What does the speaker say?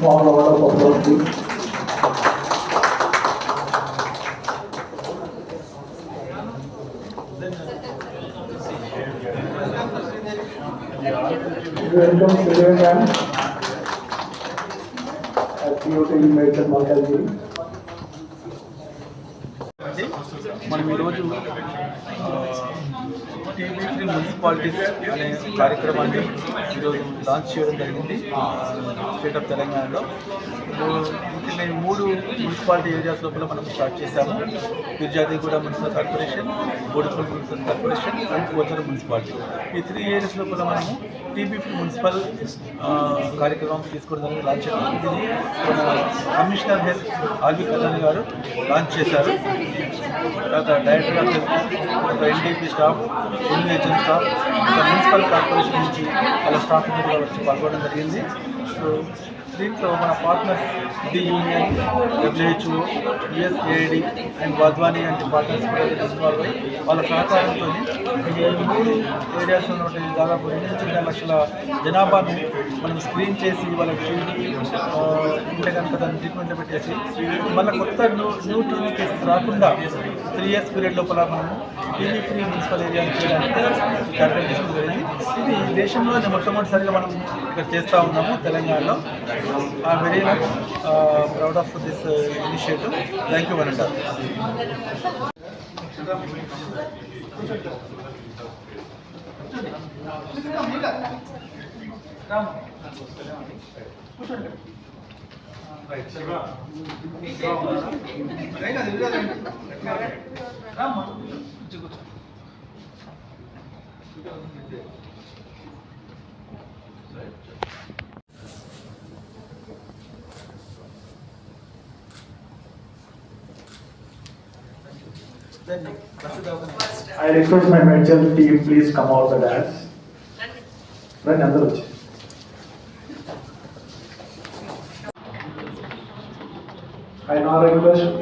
মহানগর পদ্ধতি welcome Sujay ma'am S P O T medical माता जी మల్కాజ్గిరి మనం ఈరోజు టీవీ మున్సిపాలిటీస్ అనే కార్యక్రమాన్ని ఈరోజు లాంచ్ చేయడం జరిగింది స్టేట్ ఆఫ్ తెలంగాణలో. మేము మూడు మున్సిపాలిటీ ఏరియాస్ లోపల మనం స్టార్ట్ చేశాము. Mirjadiguda municipal corporation Boduppal municipal corporation and కోచర municipality. ఈ త్రీ ఏరియాస్ లోపల మనము టీబీ మున్సిపల్ కార్యక్రమం తీసుకోవడం లాంచ్ చేయడం ఇది మన కమిషనర్ హెల్త్ ఆర్వి కళ్యాణ్ గారు లాంచ్ చేశారు. తర్వాత డైరెక్టర్ ఆఫ్ హెల్త్ ఒక NDP staff NUHM staff municipal corporation నుంచి వాళ్ళ స్టాఫ్ వచ్చి పాల్గొనడం జరిగింది. సో దీంట్లో మన partners the union WHO USAID and Wadhwani వంటి పార్ట్నర్స్ కూడా ఇన్వాల్వ్ అయ్యి వాళ్ళ సహకారంతో ఈ మూడు ఏరియాస్ ఉన్నటువంటి దాదాపు రెండు నుంచి రెండు లక్షల జనాభాను మనం స్క్రీన్ చేసి వాళ్ళకి టీవీ ఉంటే కనుక దాన్ని ట్రీట్మెంట్లో పెట్టేసి మళ్ళీ కొత్త న్యూ న్యూ టీవీ కేసెస్ రాకుండా త్రీ ఇయర్స్ పీరియడ్ లోపల మనము టీవీ ఫ్రీ మున్సిపల్ ఏరియాని చేయడానికి కార్యక్రమం తీసుకోవడం జరిగింది. ఇది దేశంలోనే మొట్టమొదటిసారిగా మనం ఇక్కడ చేస్తూ ఉన్నాము తెలంగాణలో. I'm very uh, proud of this uh, initiative. Thank you, Vananda. Right, I request my medical team, please come out the dance. Right, Nandaruchi. I now request